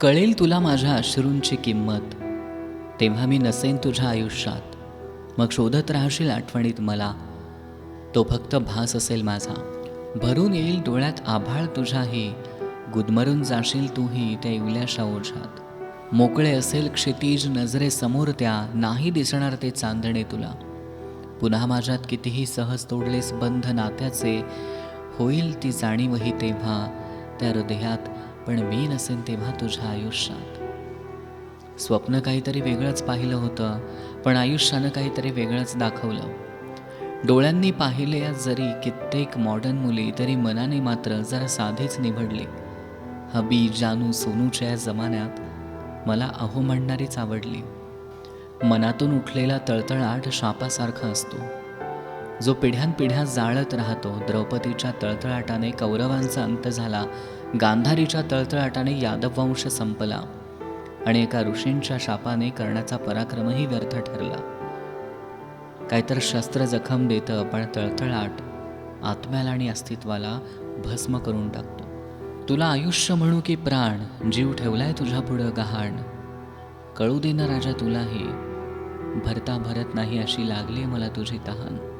कळेल तुला माझ्या अश्रूंची किंमत. तेव्हा मी नसेन तुझ्या आयुष्यात. मग शोधत राहशील आठवणीत मला. तो फक्त भास असेल माझा. भरून येईल डोळ्यात आभाळ तुझ्याही. गुदमरून जाशील तूही त्या इवल्याशा ओझ्यात. मोकळे असेल क्षितिज नजरेसमोर त्या. नाही दिसणार ते चांदणे तुला. पुन्हा माझ्यात कितीही सहज तोडलेस बंध नात्याचे. होईल ती जाणीवही तेव्हा. त्या हृदयात पण मी नसेन तेव्हा तुझ्या आयुष्यात. स्वप्न काहीतरी वेगळंच पाहिलं होतं पण आयुष्यानं काहीतरी वेगळंच दाखवलं. डोळ्यांनी पाहिले जरी कित्येक मॉडर्न मुली तरी मनाने मात्र जरा साधीच निवडली. हबी जानू सोनूच्या या जमान्यात मला अहो म्हणणारीच आवडली. मनातून उठलेला तळतळाट शापासारखा असतो. जो पिढ्यानपिढ्या जाळत राहतो द्रौपदीच्या तळतळाटाने कौरवांचा अंत झाला गांधारीच्या तळतळाटाने यादववंश संपला आणि एका ऋषींच्या शापाने करण्याचा पराक्रमही व्यर्थ ठरला. काहीतर शस्त्र जखम देतं पण तळतळाट आत्म्याला आणि अस्तित्वाला भस्म करून टाकतो. तुला आयुष्य म्हणू की प्राण जीव ठेवलाय तुझ्या पुढं गहाण. कळू दे ना राजा तुलाही भरता भरत नाही अशी लागली मला तुझी तहान.